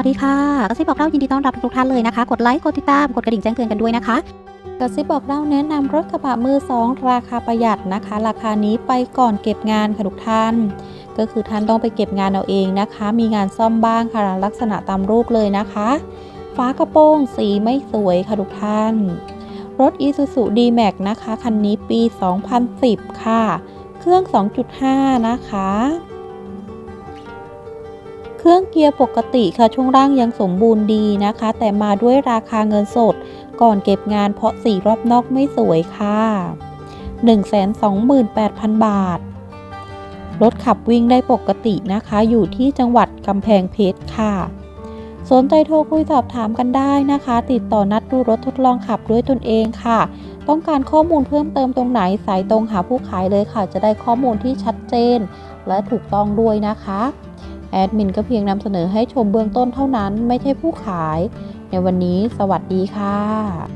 วัสดีค่ะกระซิบบอกเล่ายินดีต้อนรับทุกท่านเลยนะคะ กดไลค์ กดติดตาม กดกระดิ่งแจ้งเตือนกันด้วยนะคะกระซิบบอกเล่าแนะนำรถกระบะมือสองราคาประหยัดนะคะ ราคานี้ไปก่อนเก็บงานค่ะทุกท่าน ก็คือท่านต้องไปเก็บงานเอาเองนะคะ มีงานซ่อมบ้างค่ะลักษณะตามรูปเลยนะคะฝากระโปรงสีไม่สวยค่ะทุกท่าน รถ Isuzu D-Max นะคะ คันนี้ปี 2010 ค่ะ เครื่อง 2.5 นะคะ รื่องเกียร์ปกติค่ะช่วงล่างยังสมบูรณ์ดีนะคะ แต่มาด้วยราคาเงินสด ก่อนเก็บงานเพราะสีรอบนอกไม่สวยค่ะ128,000 บาท รถขับวิ่งได้ปกตินะคะ อยู่ที่จังหวัดกำแพงเพชรค่ะ สนใจโทรคุยสอบถามกันได้นะคะ ติดต่อนัดดูรถทดลองขับด้วยตนเองค่ะ ต้องการข้อมูลเพิ่มเติมตรงไหนสายตรงหาผู้ขายเลยค่ะ จะได้ข้อมูลที่ชัดเจน และถูกต้องด้วยนะคะ แอดมินก็เพียงนำเสนอให้ชมเบื้องต้นเท่านั้นไม่ใช่ผู้ขาย ในวันนี้สวัสดีค่ะ